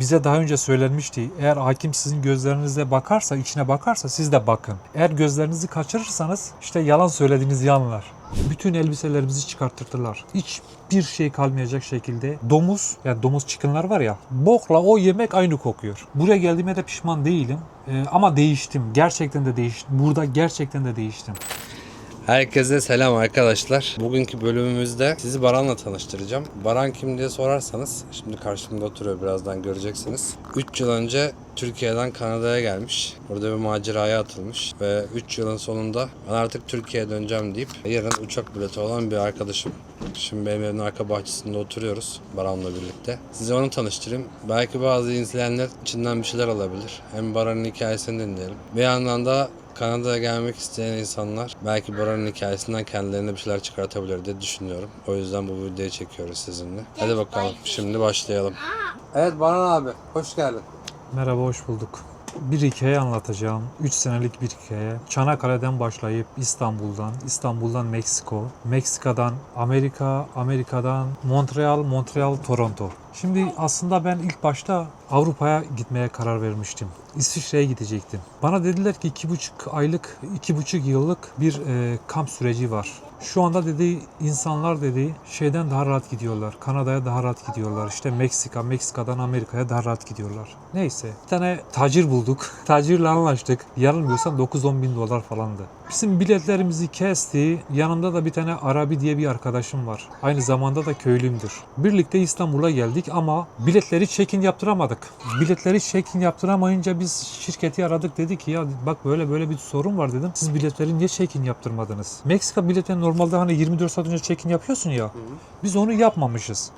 bize daha önce söylenmişti. Eğer hakim sizin gözlerinize bakarsa, içine bakarsa siz de bakın. Eğer gözlerinizi kaçırırsanız işte yalan söylediğinizi anlar. Bütün elbiselerimizi çıkarttırdılar. Hiçbir şey kalmayacak şekilde domuz, yani domuz çıkınlar var ya, bokla o yemek aynı kokuyor. Buraya geldiğime de pişman değilim. Ee, ama değiştim. Gerçekten de değiştim. Burada gerçekten de değiştim. Herkese selam arkadaşlar. Bugünkü bölümümüzde sizi Baran'la tanıştıracağım. Baran kim diye sorarsanız, şimdi karşımda oturuyor birazdan göreceksiniz. 3 yıl önce Türkiye'den Kanada'ya gelmiş. Burada bir maceraya atılmış ve 3 yılın sonunda ben artık Türkiye'ye döneceğim deyip yarın uçak bileti olan bir arkadaşım. Şimdi benim evimin arka bahçesinde oturuyoruz Baran'la birlikte. Size onu tanıştırayım. Belki bazı izleyenler içinden bir şeyler alabilir. Hem Baran'ın hikayesini dinleyelim. Bir yandan da Kanada'ya gelmek isteyen insanlar belki Baran'ın hikayesinden kendilerine bir şeyler çıkartabilir diye düşünüyorum. O yüzden bu videoyu çekiyoruz sizinle. Hadi bakalım şimdi başlayalım. Evet Baran abi hoş geldin. Merhaba, hoş bulduk. Bir hikaye anlatacağım. 3 senelik bir hikaye. Çanakkale'den başlayıp İstanbul'dan, İstanbul'dan Meksiko, Meksika'dan Amerika, Amerika'dan Montreal, Montreal, Toronto. Şimdi aslında ben ilk başta Avrupa'ya gitmeye karar vermiştim. İsviçre'ye gidecektim. Bana dediler ki iki buçuk aylık, iki buçuk yıllık bir e, kamp süreci var. Şu anda dedi insanlar dedi şeyden daha rahat gidiyorlar. Kanada'ya daha rahat gidiyorlar. İşte Meksika, Meksika'dan Amerika'ya daha rahat gidiyorlar. Neyse bir tane tacir bulduk. Tacirle anlaştık. Yanılmıyorsam 9-10 bin dolar falandı. Bizim biletlerimizi kesti. Yanımda da bir tane Arabi diye bir arkadaşım var. Aynı zamanda da köylümdür. Birlikte İstanbul'a geldik ama biletleri check-in yaptıramadık. Biletleri check-in yaptıramayınca biz şirketi aradık. Dedi ki ya bak böyle böyle bir sorun var dedim. Siz biletleri niye check-in yaptırmadınız? Meksika biletleri normalde hani 24 saat önce check-in yapıyorsun ya. Biz onu yapmamışız.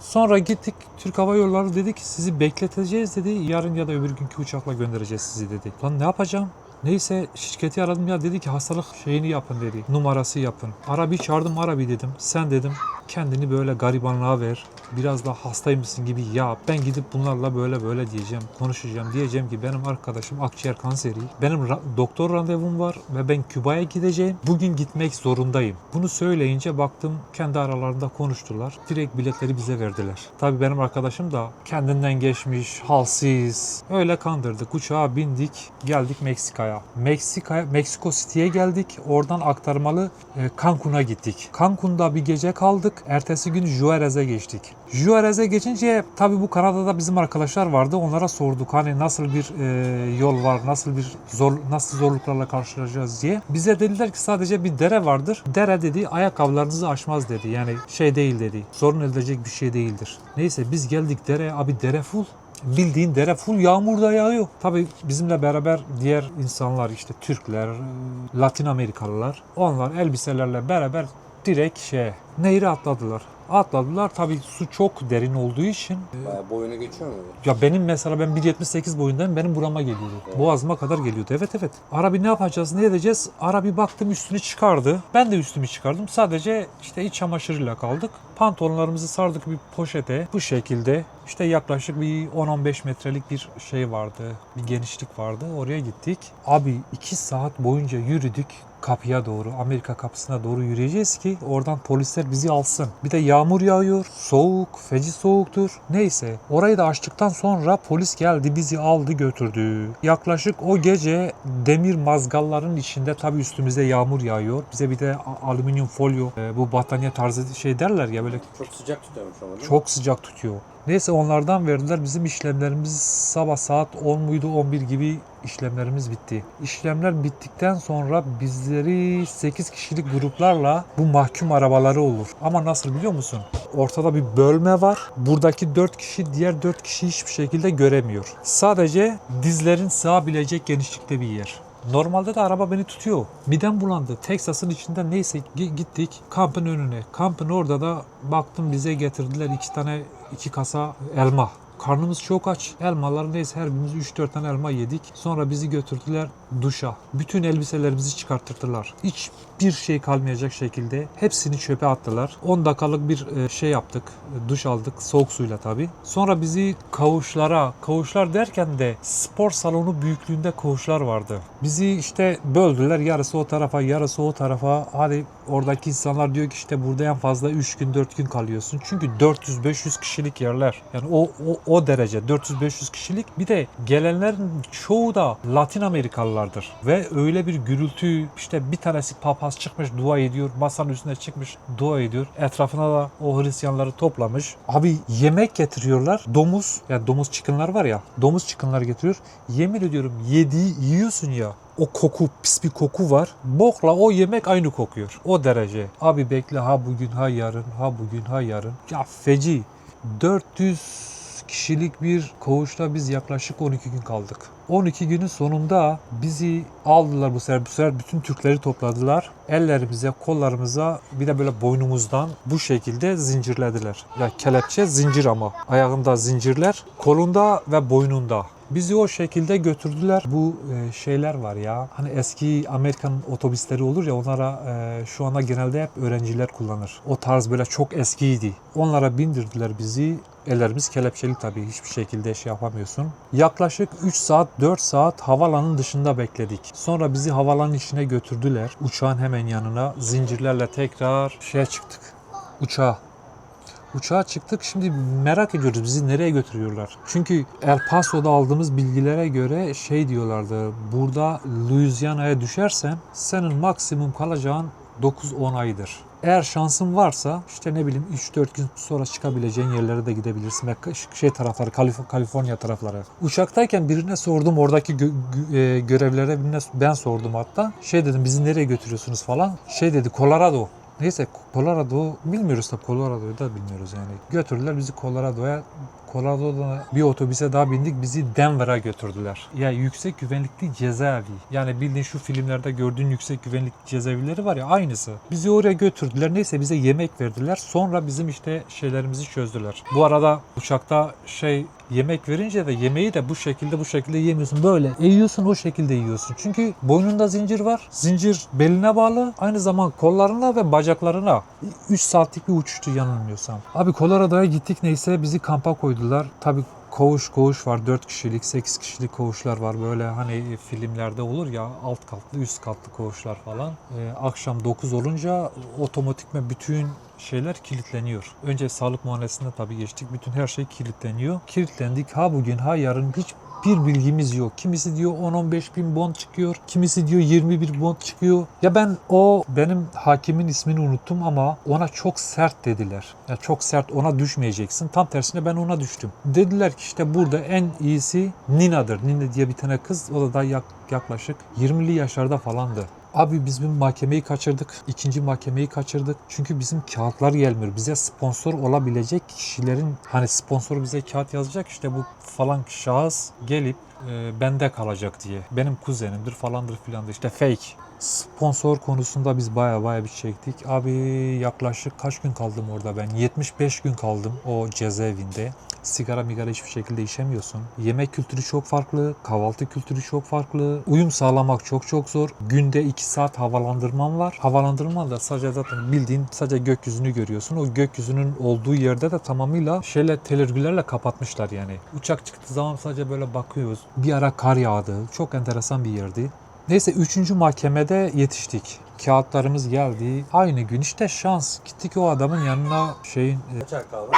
Sonra gittik Türk Hava Yolları dedi ki sizi bekleteceğiz dedi. Yarın ya da öbür günkü uçakla göndereceğiz sizi dedi. Lan ne yapacağım? Neyse şirketi aradım ya dedi ki hastalık şeyini yapın dedi. Numarası yapın. Arabi çağırdım Arabi dedim. Sen dedim kendini böyle garibanlığa ver. Biraz da hastaymışsın gibi yap. Ben gidip bunlarla böyle böyle diyeceğim. Konuşacağım. Diyeceğim ki benim arkadaşım akciğer kanseri. Benim ra- doktor randevum var ve ben Küba'ya gideceğim. Bugün gitmek zorundayım. Bunu söyleyince baktım kendi aralarında konuştular. Direkt biletleri bize verdiler. Tabii benim arkadaşım da kendinden geçmiş, halsiz. Öyle kandırdık. Uçağa bindik. Geldik Meksika'ya. Meksika'ya, Meksiko City'ye geldik. Oradan aktarmalı e, Cancun'a gittik. Cancun'da bir gece kaldık. Ertesi gün Juarez'e geçtik. Juarez'e geçince tabii bu Kanada'da bizim arkadaşlar vardı. Onlara sorduk hani nasıl bir e, yol var, nasıl bir zor nasıl zorluklarla karşılaşacağız diye. Bize dediler ki sadece bir dere vardır. Dere dedi ayakkabılarınızı aşmaz dedi. Yani şey değil dedi. Sorun edilecek bir şey değildir. Neyse biz geldik dereye. Abi dere full. Bildiğin dere full yağmur da yağıyor. Tabii bizimle beraber diğer insanlar işte Türkler, e, Latin Amerikalılar onlar elbiselerle beraber direkt şey nehre atladılar. Atladılar tabii su çok derin olduğu için Bayağı boyunu geçiyor mu? ya benim mesela ben 1.78 boyundayım benim burama geliyordu. Boğazıma kadar geliyordu. Evet evet. Arabi ne yapacağız ne edeceğiz? Arabi baktım üstünü çıkardı. Ben de üstümü çıkardım. Sadece işte iç çamaşırıyla kaldık. Pantolonlarımızı sardık bir poşete. Bu şekilde işte yaklaşık bir 10-15 metrelik bir şey vardı. Bir genişlik vardı. Oraya gittik. Abi 2 saat boyunca yürüdük kapıya doğru, Amerika kapısına doğru yürüyeceğiz ki oradan polisler bizi alsın. Bir de yağmur yağıyor, soğuk, feci soğuktur. Neyse orayı da açtıktan sonra polis geldi bizi aldı götürdü. Yaklaşık o gece demir mazgalların içinde tabii üstümüze yağmur yağıyor. Bize bir de alüminyum folyo e, bu battaniye tarzı şey derler ya böyle Çok sıcak tutuyormuş ama çok sıcak tutuyor. Neyse onlardan verdiler. Bizim işlemlerimiz sabah saat 10 muydu 11 gibi işlemlerimiz bitti. İşlemler bittikten sonra bizleri 8 kişilik gruplarla bu mahkum arabaları olur. Ama nasıl biliyor musun? Ortada bir bölme var. Buradaki 4 kişi diğer 4 kişi hiçbir şekilde göremiyor. Sadece dizlerin sığabilecek genişlikte bir yer. Normalde de araba beni tutuyor. Midem bulandı. Texas'ın içinde neyse gi- gittik kampın önüne. Kampın orada da baktım bize getirdiler iki tane iki kasa elma. Karnımız çok aç. Elmaları neyse her birimiz 3-4 tane elma yedik. Sonra bizi götürdüler duşa. Bütün elbiselerimizi çıkarttırdılar. Hiçbir şey kalmayacak şekilde hepsini çöpe attılar. 10 dakikalık bir e, şey yaptık. E, Duş aldık soğuk suyla tabii. Sonra bizi kavuşlara, kavuşlar derken de spor salonu büyüklüğünde kavuşlar vardı. Bizi işte böldüler. Yarısı o tarafa, yarısı o tarafa. Hadi oradaki insanlar diyor ki işte burada en fazla 3 gün 4 gün kalıyorsun. Çünkü 400-500 kişilik yerler. Yani o, o O derece 400-500 kişilik. Bir de gelenlerin çoğu da Latin Amerikalılardır. Ve öyle bir gürültü işte bir tanesi papaz çıkmış dua ediyor. Masanın üstüne çıkmış dua ediyor. Etrafına da o Hristiyanları toplamış. Abi yemek getiriyorlar. Domuz yani domuz çıkınlar var ya. Domuz çıkınlar getiriyor. Yemin ediyorum yediği yiyorsun ya. O koku pis bir koku var. Bokla o yemek aynı kokuyor. O derece. Abi bekle ha bugün ha yarın ha bugün ha yarın. Ya feci. 400 kişilik bir koğuşta biz yaklaşık 12 gün kaldık. 12 günün sonunda bizi aldılar bu sefer. Bu sefer bütün Türkleri topladılar. Ellerimize, kollarımıza bir de böyle boynumuzdan bu şekilde zincirlediler. Ya kelepçe zincir ama. Ayağında zincirler, kolunda ve boynunda. Bizi o şekilde götürdüler. Bu e, şeyler var ya. Hani eski Amerikan otobüsleri olur ya onlara e, şu anda genelde hep öğrenciler kullanır. O tarz böyle çok eskiydi. Onlara bindirdiler bizi. Ellerimiz kelepçeli tabii hiçbir şekilde şey yapamıyorsun. Yaklaşık 3 saat 4 saat havalanın dışında bekledik. Sonra bizi havalanın içine götürdüler. Uçağın hemen yanına zincirlerle tekrar şeye çıktık. Uçağa. Uçağa çıktık. Şimdi merak ediyoruz bizi nereye götürüyorlar. Çünkü El Paso'da aldığımız bilgilere göre şey diyorlardı. Burada Louisiana'ya düşersen senin maksimum kalacağın 9-10 aydır. Eğer şansın varsa işte ne bileyim 3-4 gün sonra çıkabileceğin yerlere de gidebilirsin. Şey tarafları, Kalif- Kaliforniya tarafları. Uçaktayken birine sordum oradaki gö- gö- e, görevlilere birine ben sordum hatta. Şey dedim bizi nereye götürüyorsunuz falan. Şey dedi Colorado. Neyse Colorado bilmiyoruz tabii Colorado'yu da bilmiyoruz yani. Götürdüler bizi Colorado'ya. Colorado'da bir otobüse daha bindik bizi Denver'a götürdüler. Ya yüksek güvenlikli cezaevi. Yani bildiğin şu filmlerde gördüğün yüksek güvenlikli cezaevleri var ya aynısı. Bizi oraya götürdüler. Neyse bize yemek verdiler. Sonra bizim işte şeylerimizi çözdüler. Bu arada uçakta şey yemek verince de yemeği de bu şekilde bu şekilde yemiyorsun. Böyle eğiyorsun o şekilde yiyorsun. Çünkü boynunda zincir var. Zincir beline bağlı. Aynı zaman kollarına ve bacaklarına. 3 saatlik bir uçuştu yanılmıyorsam. Abi Colorado'ya gittik neyse bizi kampa koydular. Tabii koğuş koğuş var. 4 kişilik, 8 kişilik koğuşlar var. Böyle hani filmlerde olur ya alt katlı, üst katlı koğuşlar falan. Ee, akşam 9 olunca otomatikman bütün şeyler kilitleniyor. Önce sağlık muayenesinde tabii geçtik. Bütün her şey kilitleniyor. Kilitlendik. Ha bugün ha yarın hiç bir bilgimiz yok. Kimisi diyor 10-15 bin bond çıkıyor. Kimisi diyor 21 bond çıkıyor. Ya ben o benim hakimin ismini unuttum ama ona çok sert dediler. Ya çok sert ona düşmeyeceksin. Tam tersine ben ona düştüm. Dediler ki işte burada en iyisi Nina'dır. Nina diye bir tane kız. O da daha yak- yaklaşık 20'li yaşlarda falandı. Abi biz bir mahkemeyi kaçırdık. İkinci mahkemeyi kaçırdık. Çünkü bizim kağıtlar gelmiyor. Bize sponsor olabilecek kişilerin hani sponsor bize kağıt yazacak işte bu falan şahıs gelip e, bende kalacak diye. Benim kuzenimdir falandır filandır işte fake. Sponsor konusunda biz baya baya bir çektik. Abi yaklaşık kaç gün kaldım orada ben? 75 gün kaldım o cezaevinde. Sigara migara hiçbir şekilde içemiyorsun. Yemek kültürü çok farklı, kahvaltı kültürü çok farklı. Uyum sağlamak çok çok zor. Günde 2 saat havalandırman var. Havalandırman da sadece zaten bildiğin sadece gökyüzünü görüyorsun. O gökyüzünün olduğu yerde de tamamıyla şeyle telergülerle kapatmışlar yani. Uçak çıktığı zaman sadece böyle bakıyoruz. Bir ara kar yağdı. Çok enteresan bir yerdi. Neyse 3. mahkemede yetiştik. Kağıtlarımız geldi. Aynı gün işte şans. Gittik o adamın yanına şeyin e, Kaç kaldı?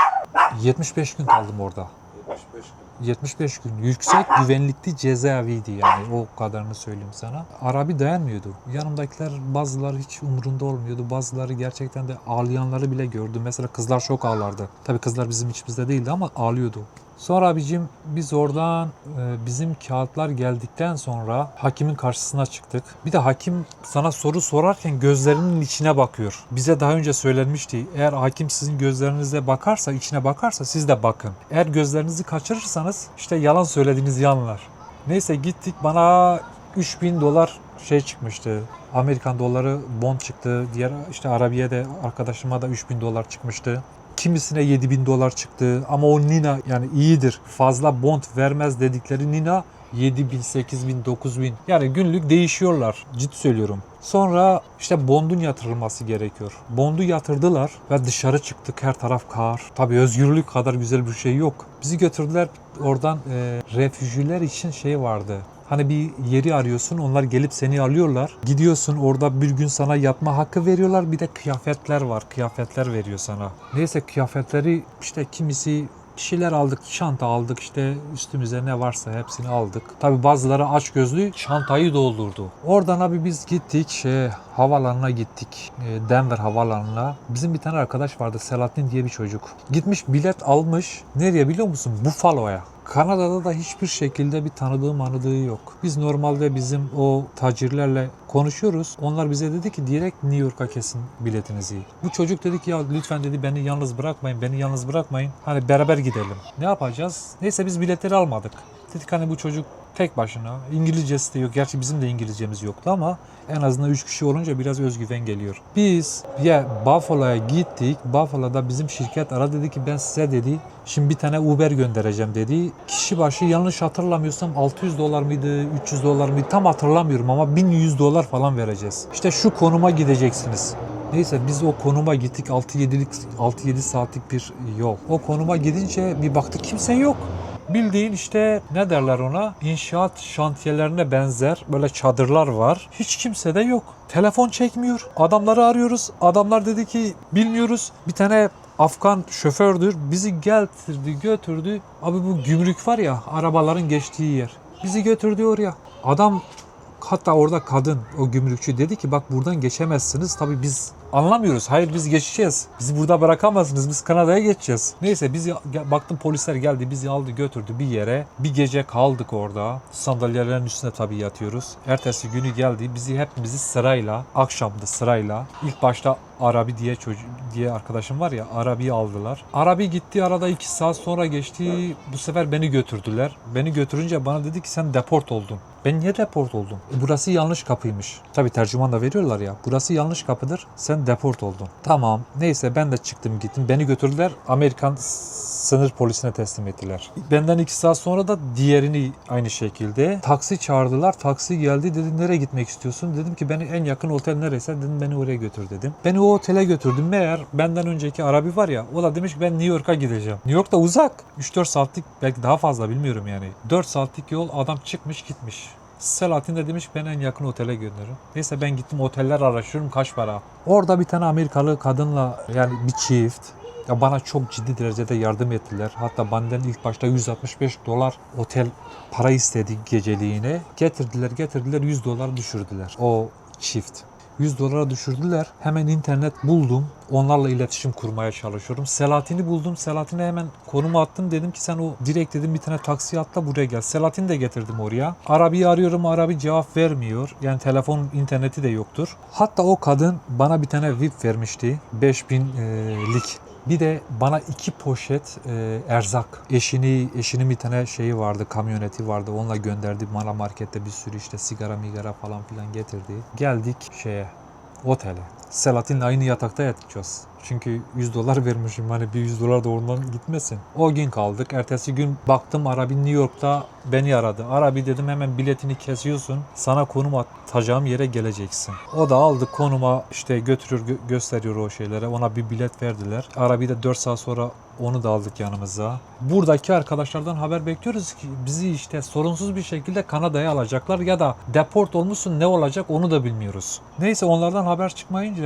75 gün kaldım orada. 75 gün. 75 gün. Yüksek güvenlikli cezaeviydi yani o kadarını söyleyeyim sana. Arabi dayanmıyordu. Yanımdakiler bazıları hiç umurunda olmuyordu. Bazıları gerçekten de ağlayanları bile gördüm. Mesela kızlar çok ağlardı. Tabii kızlar bizim içimizde değildi ama ağlıyordu. Sonra abicim biz oradan e, bizim kağıtlar geldikten sonra hakimin karşısına çıktık. Bir de hakim sana soru sorarken gözlerinin içine bakıyor. Bize daha önce söylenmişti. Eğer hakim sizin gözlerinize bakarsa, içine bakarsa siz de bakın. Eğer gözlerinizi kaçırırsanız işte yalan söylediğinizi anlar. Neyse gittik bana 3000 dolar şey çıkmıştı. Amerikan doları bond çıktı. Diğer işte Arabiye'de arkadaşıma da 3000 dolar çıkmıştı. Kimisine 7000 dolar çıktı ama o Nina yani iyidir. Fazla bond vermez dedikleri Nina 7000, 8000, 9000 yani günlük değişiyorlar. Ciddi söylüyorum. Sonra işte bondun yatırılması gerekiyor. Bondu yatırdılar ve dışarı çıktık. Her taraf kar. Tabii özgürlük kadar güzel bir şey yok. Bizi götürdüler oradan e, refüjiler için şey vardı. Hani bir yeri arıyorsun onlar gelip seni alıyorlar. Gidiyorsun orada bir gün sana yatma hakkı veriyorlar. Bir de kıyafetler var. Kıyafetler veriyor sana. Neyse kıyafetleri işte kimisi Bir şeyler aldık, çanta aldık işte üstümüze ne varsa hepsini aldık. Tabi bazıları aç gözlü çantayı doldurdu. Oradan abi biz gittik şey havalanına gittik. E, Denver havalanına. Bizim bir tane arkadaş vardı Selahattin diye bir çocuk. Gitmiş bilet almış. Nereye biliyor musun? Buffalo'ya. Kanada'da da hiçbir şekilde bir tanıdığı manıdığı yok. Biz normalde bizim o tacirlerle konuşuyoruz. Onlar bize dedi ki direkt New York'a kesin biletinizi. Bu çocuk dedi ki ya lütfen dedi beni yalnız bırakmayın, beni yalnız bırakmayın. Hani beraber gidelim. Ne yapacağız? Neyse biz biletleri almadık. Dedik hani bu çocuk tek başına. İngilizcesi de yok. Gerçi bizim de İngilizcemiz yoktu ama en azından 3 kişi olunca biraz özgüven geliyor. Biz ya Buffalo'ya gittik. Buffalo'da bizim şirket ara dedi ki ben size dedi şimdi bir tane Uber göndereceğim dedi. Kişi başı yanlış hatırlamıyorsam 600 dolar mıydı 300 dolar mıydı tam hatırlamıyorum ama 1100 dolar falan vereceğiz. İşte şu konuma gideceksiniz. Neyse biz o konuma gittik 6-7'lik 6-7 saatlik bir yol. O konuma gidince bir baktık kimse yok. Bildiğin işte ne derler ona? İnşaat şantiyelerine benzer böyle çadırlar var. Hiç kimse de yok. Telefon çekmiyor. Adamları arıyoruz. Adamlar dedi ki bilmiyoruz. Bir tane Afgan şofördür. Bizi getirdi götürdü. Abi bu gümrük var ya arabaların geçtiği yer. Bizi götürdü oraya. Adam hatta orada kadın o gümrükçü dedi ki bak buradan geçemezsiniz. Tabii biz anlamıyoruz. Hayır biz geçeceğiz. Bizi burada bırakamazsınız. Biz Kanada'ya geçeceğiz. Neyse biz baktım polisler geldi bizi aldı götürdü bir yere. Bir gece kaldık orada. Sandalyelerin üstüne tabii yatıyoruz. Ertesi günü geldi bizi hepimizi sırayla akşamdı sırayla. İlk başta Arabi diye çocuk diye arkadaşım var ya Arabi'yi aldılar. Arabi gitti arada iki saat sonra geçti. Bu sefer beni götürdüler. Beni götürünce bana dedi ki sen deport oldun. Ben niye deport oldum? E, burası yanlış kapıymış. Tabii tercüman da veriyorlar ya. Burası yanlış kapıdır. Sen deport oldun. Tamam. Neyse ben de çıktım gittim. Beni götürdüler. Amerikan sınır polisine teslim ettiler. Benden iki saat sonra da diğerini aynı şekilde. Taksi çağırdılar. Taksi geldi. Dedi nereye gitmek istiyorsun? Dedim ki beni en yakın otel neresi? Dedim beni oraya götür dedim. Beni o otele götürdüm. Meğer benden önceki Arabi var ya o da demiş ki ben New York'a gideceğim. New York da uzak. 3-4 saatlik belki daha fazla bilmiyorum yani. 4 saatlik yol adam çıkmış gitmiş. Selahattin de demiş ben en yakın otele gönderirim. Neyse ben gittim oteller araştırıyorum kaç para. Orada bir tane Amerikalı kadınla yani bir çift ya bana çok ciddi derecede yardım ettiler. Hatta benden ilk başta 165 dolar otel para istedi geceliğine. Getirdiler getirdiler 100 dolar düşürdüler o çift. 100 dolara düşürdüler. Hemen internet buldum. Onlarla iletişim kurmaya çalışıyorum. Selahattin'i buldum. Selahattin'e hemen konumu attım. Dedim ki sen o direkt dedim bir tane taksi atla buraya gel. Selahattin'i de getirdim oraya. Arabi'yi arıyorum. Arabi cevap vermiyor. Yani telefon interneti de yoktur. Hatta o kadın bana bir tane VIP vermişti. 5000'lik bir de bana iki poşet e, erzak. Eşini eşinin bir tane şeyi vardı, kamyoneti vardı. Onunla gönderdi. Mala markette bir sürü işte sigara migara falan filan getirdi. Geldik şeye, otele. Selahattin'le aynı yatakta yatacağız. Çünkü 100 dolar vermişim hani bir 100 dolar da oradan gitmesin. O gün kaldık. Ertesi gün baktım Arabi New York'ta beni aradı. Arabi dedim hemen biletini kesiyorsun. Sana konum atacağım yere geleceksin. O da aldı konuma işte götürür gö- gösteriyor o şeylere. Ona bir bilet verdiler. Arabi de 4 saat sonra onu da aldık yanımıza. Buradaki arkadaşlardan haber bekliyoruz ki bizi işte sorunsuz bir şekilde Kanada'ya alacaklar ya da deport olmuşsun ne olacak onu da bilmiyoruz. Neyse onlardan haber çıkmayınca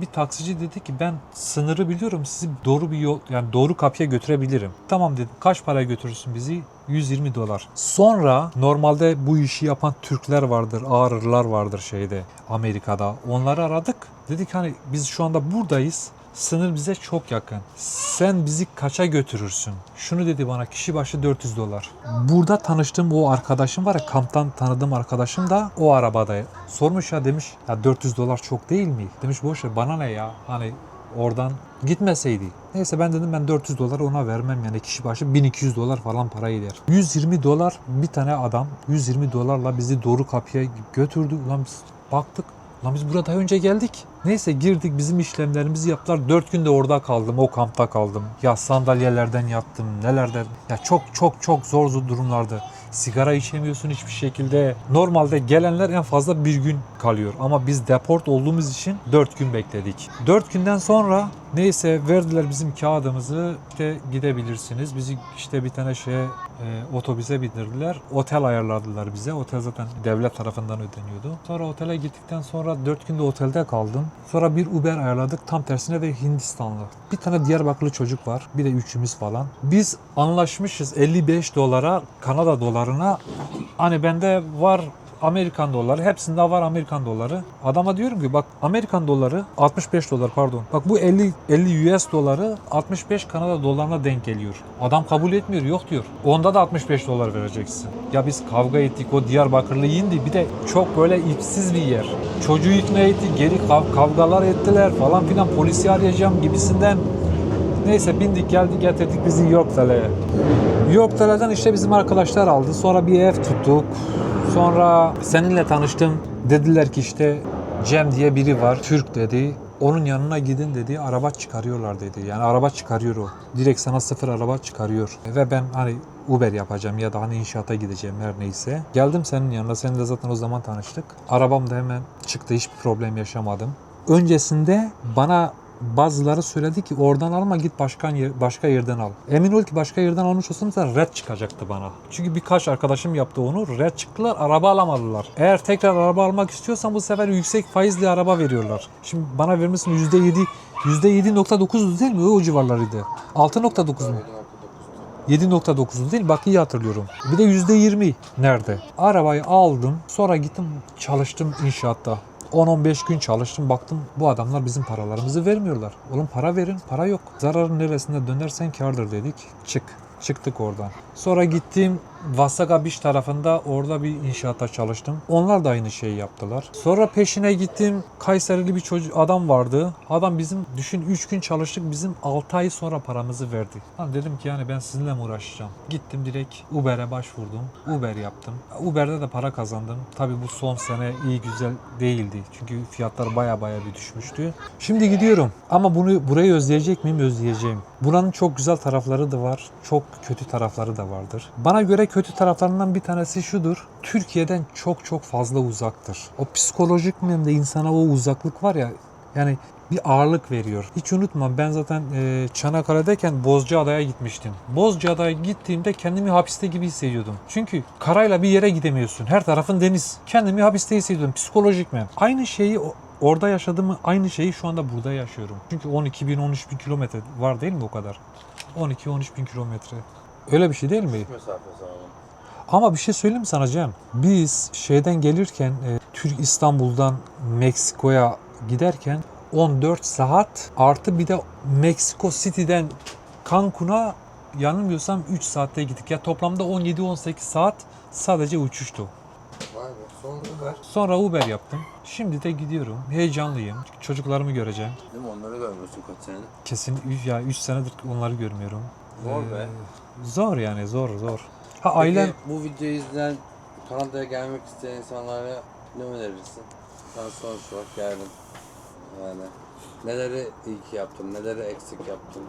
bir taksici dedi ki ben sınırı biliyorum sizi doğru bir yol yani doğru kapıya götürebilirim. Tamam dedim kaç paraya götürürsün bizi? 120 dolar. Sonra normalde bu işi yapan Türkler vardır, ağrırlar vardır şeyde Amerika'da. Onları aradık. Dedik hani biz şu anda buradayız. Sınır bize çok yakın. Sen bizi kaça götürürsün? Şunu dedi bana kişi başı 400 dolar. Burada tanıştığım o arkadaşım var ya kamptan tanıdığım arkadaşım da o arabada. Sormuş ya demiş ya 400 dolar çok değil mi? Demiş boş ver bana ne ya hani oradan gitmeseydi. Neyse ben dedim ben 400 dolar ona vermem yani kişi başı 1200 dolar falan para eder. 120 dolar bir tane adam 120 dolarla bizi doğru kapıya götürdü. Ulan biz baktık Lan biz burada daha önce geldik. Neyse girdik bizim işlemlerimizi yaptılar. 4 gün de orada kaldım. O kampta kaldım. Ya sandalyelerden yattım. Nelerden. Ya çok çok çok zor zor durumlardı. Sigara içemiyorsun hiçbir şekilde. Normalde gelenler en fazla bir gün kalıyor. Ama biz deport olduğumuz için 4 gün bekledik. 4 günden sonra neyse verdiler bizim kağıdımızı. İşte gidebilirsiniz. Bizi işte bir tane şeye e, otobüse bindirdiler. Otel ayarladılar bize. Otel zaten devlet tarafından ödeniyordu. Sonra otele gittikten sonra 4 günde otelde kaldım. Sonra bir Uber ayarladık. Tam tersine de Hindistanlı. Bir tane Diyarbakırlı çocuk var. Bir de üçümüz falan. Biz anlaşmışız 55 dolara Kanada dolarına. Hani bende var Amerikan doları. Hepsinde var Amerikan doları. Adama diyorum ki bak Amerikan doları 65 dolar pardon. Bak bu 50 50 US doları 65 Kanada dolarına denk geliyor. Adam kabul etmiyor. Yok diyor. Onda da 65 dolar vereceksin. Ya biz kavga ettik. O Diyarbakırlı indi. Bir de çok böyle ipsiz bir yer. Çocuğu ikna etti. Geri kav- kavgalar ettiler falan filan. Polisi arayacağım gibisinden. Neyse bindik geldik getirdik bizi Yorkdale'ye. Yorkdale'den işte bizim arkadaşlar aldı. Sonra bir ev tuttuk. Sonra seninle tanıştım. Dediler ki işte Cem diye biri var. Türk dedi. Onun yanına gidin dedi. Araba çıkarıyorlar dedi. Yani araba çıkarıyor o. Direkt sana sıfır araba çıkarıyor. Ve ben hani Uber yapacağım ya da hani inşaata gideceğim her neyse. Geldim senin yanına. Seninle zaten o zaman tanıştık. Arabam da hemen çıktı. Hiçbir problem yaşamadım. Öncesinde bana bazıları söyledi ki oradan alma git başka yer, başka yerden al. Emin ol ki başka yerden almış olsam da red çıkacaktı bana. Çünkü birkaç arkadaşım yaptı onu. Red çıktılar araba alamadılar. Eğer tekrar araba almak istiyorsan bu sefer yüksek faizli araba veriyorlar. Şimdi bana vermişsin %7 %7.9 değil mi? O civarlarıydı. 6.9 mu? 7.9 değil bak iyi hatırlıyorum. Bir de %20 nerede? Arabayı aldım sonra gittim çalıştım inşaatta. 10-15 gün çalıştım baktım bu adamlar bizim paralarımızı vermiyorlar. Oğlum para verin para yok. Zararın neresinde dönersen kardır dedik. Çık. Çıktık oradan. Sonra gittim Vasaga Beach tarafında orada bir inşaatta çalıştım. Onlar da aynı şeyi yaptılar. Sonra peşine gittim. Kayserili bir çocuk adam vardı. Adam bizim düşün 3 gün çalıştık bizim 6 ay sonra paramızı verdi. Lan dedim ki yani ben sizinle mi uğraşacağım? Gittim direkt Uber'e başvurdum. Uber yaptım. Uber'de de para kazandım. Tabi bu son sene iyi güzel değildi. Çünkü fiyatlar baya baya bir düşmüştü. Şimdi gidiyorum. Ama bunu burayı özleyecek miyim? Özleyeceğim. Buranın çok güzel tarafları da var. Çok kötü tarafları da vardır. Bana göre kötü taraflarından bir tanesi şudur. Türkiye'den çok çok fazla uzaktır. O psikolojik mi hem de insana o uzaklık var ya yani bir ağırlık veriyor. Hiç unutma ben zaten e, Çanakkale'deyken Bozcaada'ya gitmiştim. Bozcaada'ya gittiğimde kendimi hapiste gibi hissediyordum. Çünkü karayla bir yere gidemiyorsun. Her tarafın deniz. Kendimi hapiste hissediyordum psikolojik mi? Aynı şeyi orada yaşadığımı aynı şeyi şu anda burada yaşıyorum. Çünkü 12 bin 13 bin kilometre var değil mi o kadar? 12-13 bin kilometre. Öyle bir şey değil mi? Mesafesi. Ama bir şey söyleyeyim mi sana Cem? Biz şeyden gelirken e, Türk İstanbul'dan Meksiko'ya giderken 14 saat artı bir de Meksiko City'den Cancun'a yanılmıyorsam 3 saatte gittik. Ya toplamda 17-18 saat sadece uçuştu. Vay be. Sonra Uber. Sonra Uber yaptım. Şimdi de gidiyorum. Heyecanlıyım. Çocuklarımı göreceğim. Değil mi? Onları görmüyorsun kaç senedir. Kesin üç- ya 3 senedir onları görmüyorum. Zor Ee, be. Zor yani zor zor. Ha Peki, ailem bu videoyu izleyen Kanada'ya gelmek isteyen insanlara ne önerirsin? Sen sonuç olarak geldin. Yani neleri iyi ki yaptın, neleri eksik yaptın?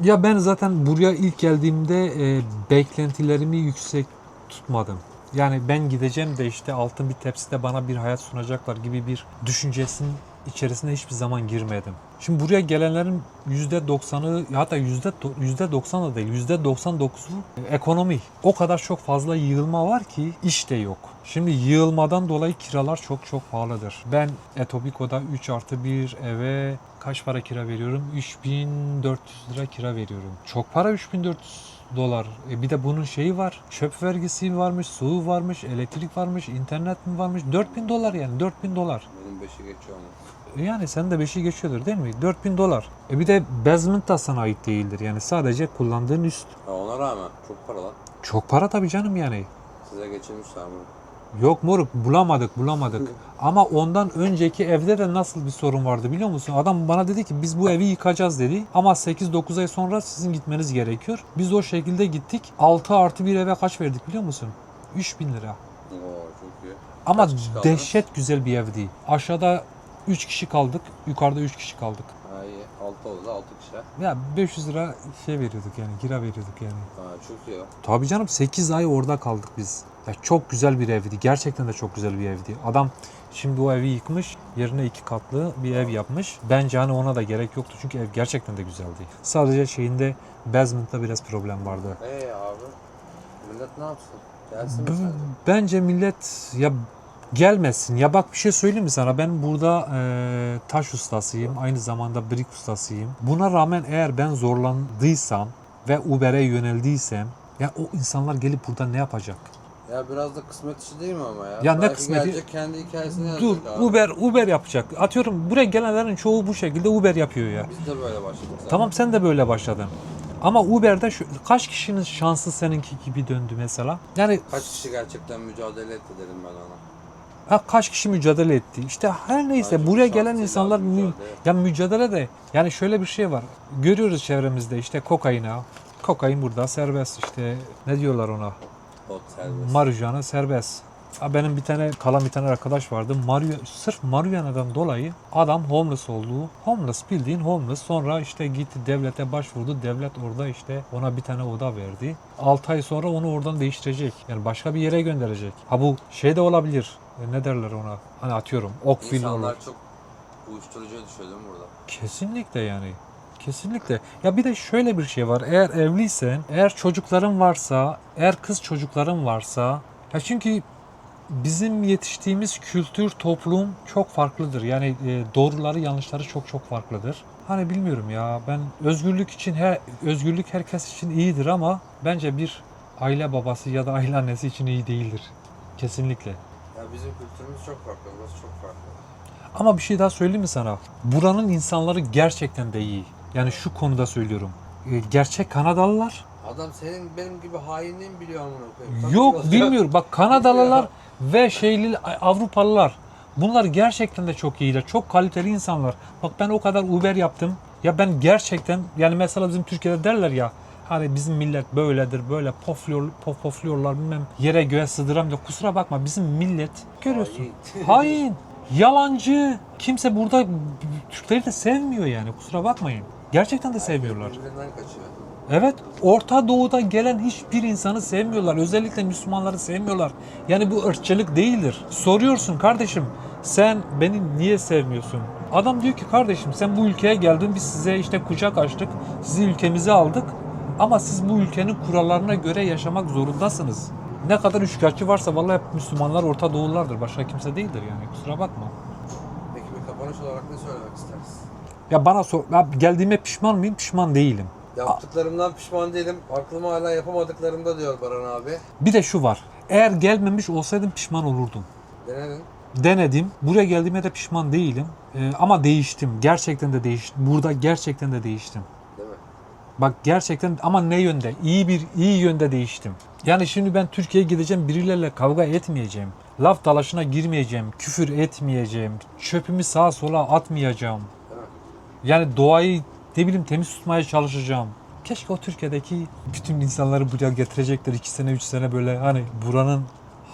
Ya ben zaten buraya ilk geldiğimde e, beklentilerimi yüksek tutmadım. Yani ben gideceğim de işte altın bir tepside bana bir hayat sunacaklar gibi bir düşüncesinin içerisine hiçbir zaman girmedim. Şimdi buraya gelenlerin %90'ı hatta %do- %90 da değil %99'u ekonomi. O kadar çok fazla yığılma var ki iş de yok. Şimdi yığılmadan dolayı kiralar çok çok pahalıdır. Ben Etobico'da 3 artı 1 eve kaç para kira veriyorum? 3400 lira kira veriyorum. Çok para 3400 dolar. E bir de bunun şeyi var. Çöp vergisi varmış, su varmış, elektrik varmış, internet mi varmış? 4000 dolar yani 4000 dolar. Benim beşi geçiyor mu? E Yani sen de beşi geçiyordur değil mi? 4000 dolar. E bir de basement da sana ait değildir. Yani sadece kullandığın üst. Ha, ona rağmen çok para lan. Çok para tabii canım yani. Size geçirmişler bunu. Yok moruk bulamadık bulamadık. Ama ondan önceki evde de nasıl bir sorun vardı biliyor musun? Adam bana dedi ki biz bu evi yıkacağız dedi. Ama 8-9 ay sonra sizin gitmeniz gerekiyor. Biz o şekilde gittik. 6 artı bir eve kaç verdik biliyor musun? 3000 lira. Oo çok iyi. Ama dehşet güzel bir evdi. Aşağıda 3 kişi kaldık. Yukarıda 3 kişi kaldık. Ha iyi. 6 oldu 6 kişi. Ya 500 lira şey veriyorduk yani kira veriyorduk yani. Ha, çok iyi. Tabii canım 8 ay orada kaldık biz. Ya çok güzel bir evdi. Gerçekten de çok güzel bir evdi. Adam şimdi o evi yıkmış. Yerine iki katlı bir ev yapmış. Bence hani ona da gerek yoktu. Çünkü ev gerçekten de güzeldi. Sadece şeyinde basement'ta biraz problem vardı. Ee abi. Millet ne yapsın? Gelsin B- bence millet ya gelmesin. Ya bak bir şey söyleyeyim mi sana? Ben burada e, taş ustasıyım. Aynı zamanda brik ustasıyım. Buna rağmen eğer ben zorlandıysam ve Uber'e yöneldiysem ya o insanlar gelip burada ne yapacak? Ya biraz da kısmet işi değil mi ama ya? Ya ne Belki kısmeti? gelecek kendi hikayesini Dur yazacak abi. Uber Uber yapacak. Atıyorum buraya gelenlerin çoğu bu şekilde Uber yapıyor ya. Biz de böyle başladık zaten. Tamam sen de böyle başladın. Ama Uber'de şu, kaç kişinin şansı seninki gibi döndü mesela? Yani Kaç kişi gerçekten mücadele etti dedim ben ona. Ha, kaç kişi mücadele etti? İşte her neyse Bence buraya gelen insanlar mü- ya mücadele de yani şöyle bir şey var. Görüyoruz çevremizde işte kokaina. Kokain burada serbest işte ne diyorlar ona? Marijuana serbest. Ha, benim bir tane kalan bir tane arkadaş vardı. Mario, sırf marihuana'dan dolayı adam homeless oldu. Homeless bildiğin homeless. Sonra işte gitti devlete başvurdu. Devlet orada işte ona bir tane oda verdi. 6 ay sonra onu oradan değiştirecek. Yani başka bir yere gönderecek. Ha bu şey de olabilir. E, Ne derler ona? Hani atıyorum. Oakville İnsanlar olur. çok uyuşturucuya düşüyor değil mi burada? Kesinlikle yani. Kesinlikle. Ya bir de şöyle bir şey var. Eğer evliysen, eğer çocukların varsa, eğer kız çocukların varsa, ya çünkü bizim yetiştiğimiz kültür, toplum çok farklıdır. Yani e, doğruları, yanlışları çok çok farklıdır. Hani bilmiyorum ya. Ben özgürlük için her özgürlük herkes için iyidir ama bence bir aile babası ya da aile annesi için iyi değildir. Kesinlikle. Ya bizim kültürümüz çok farklı. Burası çok farklı. Ama bir şey daha söyleyeyim mi sana? Buranın insanları gerçekten de iyi. Yani şu konuda söylüyorum. E, Gerçek Kanadalılar Adam senin benim gibi hainliği mi biliyor amına koyayım? Tabii yok biliyor. bilmiyorum. Bak Kanadalılar ve şeyli Avrupalılar bunlar gerçekten de çok iyiler. Çok kaliteli insanlar. Bak ben o kadar Uber yaptım. Ya ben gerçekten yani mesela bizim Türkiye'de derler ya hani bizim millet böyledir böyle pofluyor, pof, pofluyorlar bilmem yere göğe sığdıramıyor. Kusura bakma bizim millet görüyorsun. Hain. Hain, yalancı. Kimse burada Türkleri de sevmiyor yani. Kusura bakmayın. Gerçekten de sevmiyorlar. Birbirinden kaçıyor. Evet, Orta Doğu'da gelen hiçbir insanı sevmiyorlar. Özellikle Müslümanları sevmiyorlar. Yani bu ırkçılık değildir. Soruyorsun kardeşim, sen beni niye sevmiyorsun? Adam diyor ki kardeşim sen bu ülkeye geldin biz size işte kucak açtık. Sizi ülkemize aldık. Ama siz bu ülkenin kurallarına göre yaşamak zorundasınız. Ne kadar üçkağıtçı varsa vallahi hep Müslümanlar Orta Doğululardır. Başka kimse değildir yani. Kusura bakma. Peki bir kapanış olarak ne söylemek isteriz? Ya bana sor, ya geldiğime pişman mıyım? Pişman değilim. Yaptıklarımdan pişman değilim. Aklıma hala yapamadıklarımda diyor Baran abi. Bir de şu var. Eğer gelmemiş olsaydım pişman olurdum. Denedin. Denedim. Buraya geldiğime de pişman değilim. Ee, ama değiştim. Gerçekten de değiştim. Burada gerçekten de değiştim. Değil mi? Bak gerçekten ama ne yönde? İyi bir iyi yönde değiştim. Yani şimdi ben Türkiye'ye gideceğim birilerle kavga etmeyeceğim. Laf dalaşına girmeyeceğim. Küfür etmeyeceğim. Çöpümü sağa sola atmayacağım. Yani doğayı ne bileyim temiz tutmaya çalışacağım. Keşke o Türkiye'deki bütün insanları buraya getirecekler. iki sene, üç sene böyle hani buranın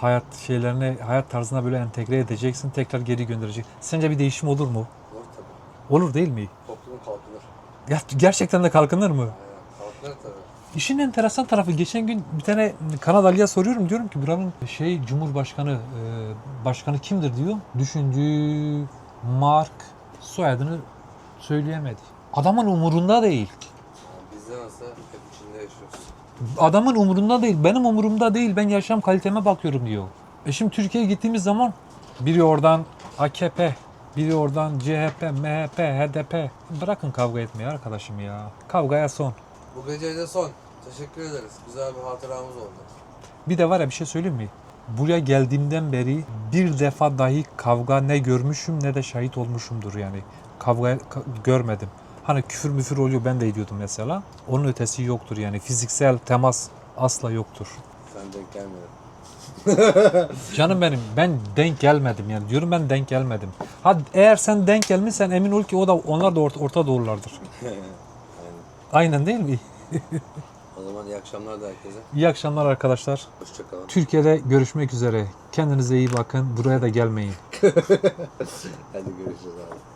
hayat şeylerine, hayat tarzına böyle entegre edeceksin. Tekrar geri gönderecek. Sence bir değişim olur mu? Olur tabii. Olur değil mi? Toplum kalkınır. Ya gerçekten de kalkınır mı? Aynen. Kalkınır tabii. İşin enteresan tarafı geçen gün bir tane Kanadalı'ya soruyorum diyorum ki buranın şey Cumhurbaşkanı e, başkanı kimdir diyor. Düşündü Mark soyadını söyleyemedi. Adamın umurunda değil. Bizde nasıl hep içinde yaşıyoruz. Adamın umurunda değil. Benim umurumda değil. Ben yaşam kaliteme bakıyorum diyor. E şimdi Türkiye'ye gittiğimiz zaman biri oradan AKP, biri oradan CHP, MHP, HDP. Bırakın kavga etmeyi arkadaşım ya. Kavgaya son. Bu gece de son. Teşekkür ederiz. Güzel bir hatıramız oldu. Bir de var ya bir şey söyleyeyim mi? Buraya geldiğimden beri bir defa dahi kavga ne görmüşüm ne de şahit olmuşumdur yani. Kavga ka- görmedim. Hani küfür müfür oluyor ben de ediyordum mesela. Onun ötesi yoktur yani. Fiziksel temas asla yoktur. Sen denk gelmedin. Canım benim ben denk gelmedim yani diyorum ben denk gelmedim. Ha eğer sen denk gelmişsen emin ol ki o da onlar da orta, orta doğrulardır. Aynen. Aynen değil mi? O zaman iyi akşamlar da herkese. İyi akşamlar arkadaşlar. Hoşçakalın. Türkiye'de görüşmek üzere. Kendinize iyi bakın. Buraya da gelmeyin. Hadi görüşürüz abi.